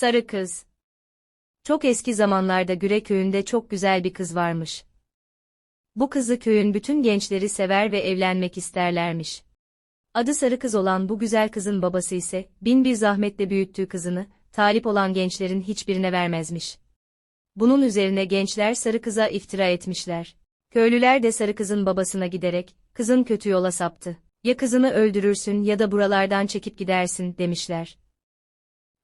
Sarı kız. Çok eski zamanlarda Güre köyünde çok güzel bir kız varmış. Bu kızı köyün bütün gençleri sever ve evlenmek isterlermiş. Adı sarı kız olan bu güzel kızın babası ise, bin bir zahmetle büyüttüğü kızını, talip olan gençlerin hiçbirine vermezmiş. Bunun üzerine gençler sarı kıza iftira etmişler. Köylüler de sarı kızın babasına giderek, kızın kötü yola saptı. Ya kızını öldürürsün ya da buralardan çekip gidersin, demişler.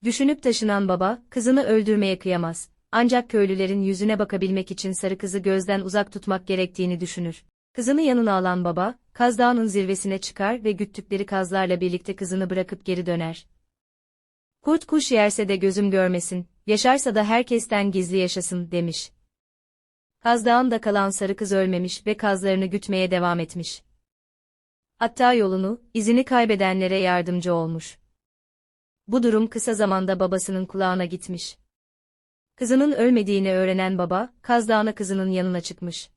Düşünüp taşınan baba, kızını öldürmeye kıyamaz. Ancak köylülerin yüzüne bakabilmek için sarı kızı gözden uzak tutmak gerektiğini düşünür. Kızını yanına alan baba, Kaz Dağı'nın zirvesine çıkar ve güttükleri kazlarla birlikte kızını bırakıp geri döner. Kurt kuş yerse de gözüm görmesin, yaşarsa da herkesten gizli yaşasın, demiş. Kaz Dağı'nda kalan sarı kız ölmemiş ve kazlarını gütmeye devam etmiş. Hatta yolunu, izini kaybedenlere yardımcı olmuş. Bu durum kısa zamanda babasının kulağına gitmiş. Kızının ölmediğini öğrenen baba, Kaz Dağı'na kızının yanına çıkmış.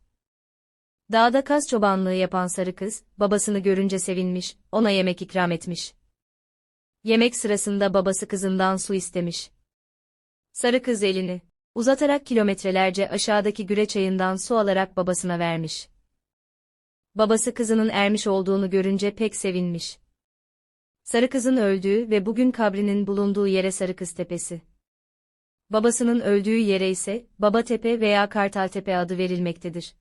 Dağda kaz çobanlığı yapan sarı kız, babasını görünce sevinmiş, ona yemek ikram etmiş. Yemek sırasında babası kızından su istemiş. Sarı kız elini uzatarak kilometrelerce aşağıdaki güre çayından su alarak babasına vermiş. Babası kızının ermiş olduğunu görünce pek sevinmiş. Sarı kızın öldüğü ve bugün kabrinin bulunduğu yere Sarı Kız Tepesi. Babasının öldüğü yere ise Baba Tepe veya Kartal Tepe adı verilmektedir.